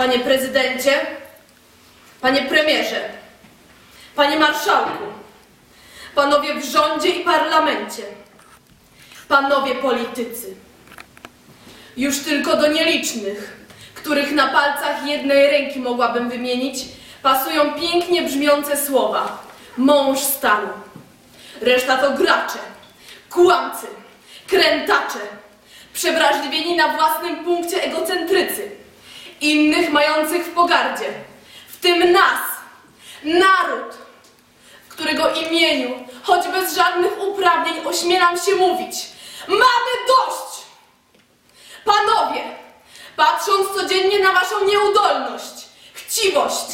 Panie prezydencie, panie premierze, panie marszałku, panowie w rządzie i parlamencie, panowie politycy. Już tylko do nielicznych, których na palcach jednej ręki mogłabym wymienić, pasują pięknie brzmiące słowa mąż stanu. Reszta to gracze, kłamcy, krętacze, przewrażliwieni na własnym punkcie egocentrycy, innych mających w pogardzie, w tym nas, naród, w którego imieniu, choć bez żadnych uprawnień, ośmielam się mówić: Mamy dość! Panowie, patrząc codziennie na waszą nieudolność, chciwość,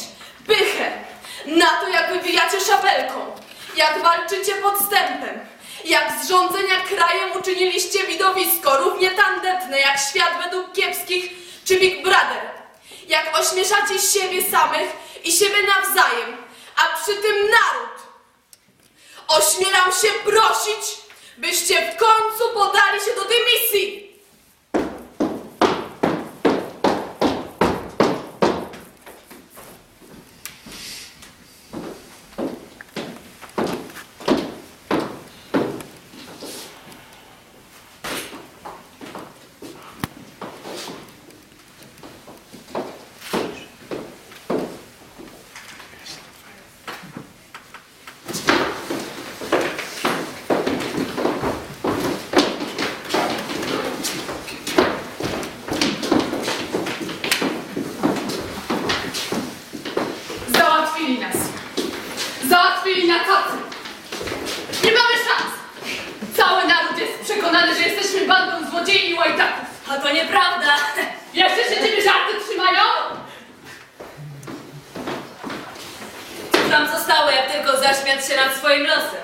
pychę, na to, jak wybijacie szabelką, jak walczycie podstępem, jak z rządzenia krajem uczyniliście widowisko równie tandetne jak świat według kiepskich czy Big Brother, jak ośmieszacie siebie samych i siebie nawzajem, a przy tym naród. Ośmielam się prosić, byście w końcu podali się do dymisji. Załatwili nas. Załatwili na tacy. Nie mamy szans. Cały naród jest przekonany, że jesteśmy bandą złodziei i łajdaków. A to nieprawda. Jeszcze się ciebie żarty trzymają? Co nam zostało, jak tylko zaśmiać się nad swoim losem?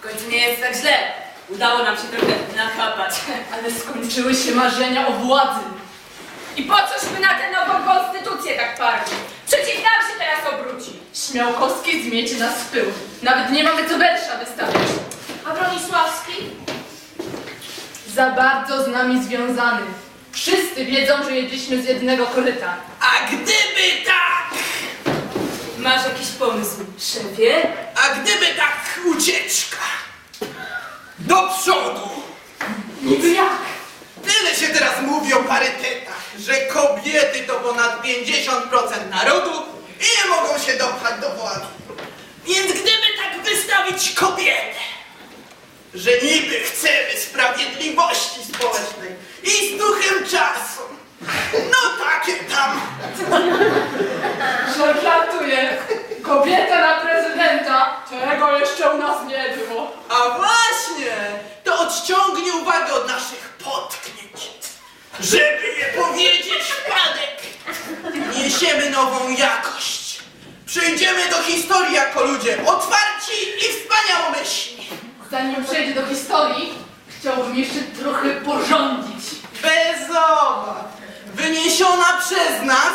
W końcu nie jest tak źle. Udało nam się trochę nachapać. Ale skończyły się marzenia o władzy. I po cośmy na tę nową konstytucję tak parli? Przeciw nam się teraz obróci. Śmiałkowski zmiecie nas w pył. Nawet nie mamy co wersza wystawiać. A Bronisławski? Za bardzo z nami związany. Wszyscy wiedzą, że jedliśmy z jednego koryta. A gdyby tak, Masz jakiś pomysł, szefie? a gdyby tak ucieczka do przodu. Niby jak? Tyle się teraz mówi o parytetach, że kobiety to ponad 50% narodu i nie mogą się dopchać do władzy. Więc gdyby tak wystawić kobietę, że niby chcemy sprawiedliwości społecznej i z duchem czasu, no takie tam. Że żartuję. Kobieta na prezydenta. Tego jeszcze u nas nie było. A właśnie, to odciągnie uwagę od naszych potknięć. Żeby je powiedzieć wpadek, niesiemy nową jakość. Przejdziemy do historii jako ludzie otwarci i wspaniałomyślni. Zanim przejdzie do historii, chciałbym jeszcze trochę porządzić. Bez obaw. Wyniesiona przez nas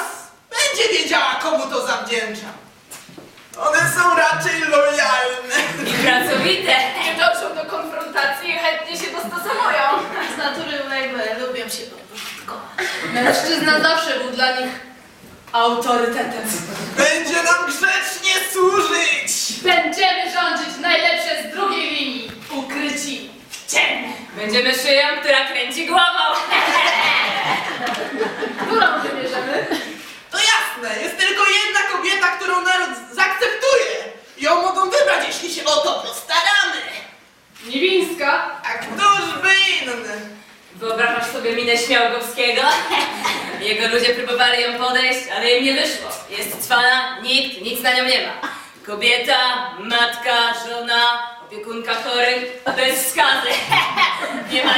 będzie wiedziała, komu to zawdzięcza. One są raczej lojalne. I pracowite. Nie doszło do konfrontacji i chętnie się dostosowują. Z natury jakby lubią się podporządkować. Mężczyzna zawsze był dla nich autorytetem. Będzie nam grzecznie służyć. Będziemy rządzić najlepsze z drugiej linii. Ukryci w ciemne. Będziemy szyją, która kręci głową. Którą wybierzemy? To jasne, jest tylko jedna kobieta, którą naród zaakceptuje. Ją mogą wybrać, jeśli się o to postaramy. Niwińska. A któż by inny? Wyobrażasz sobie minę Śmiałkowskiego? Jego ludzie próbowali ją podejść, ale im nie wyszło. Jest cwana, nikt nic na nią nie ma. Kobieta, matka, żona, opiekunka chorych, bez skazy. Nie ma.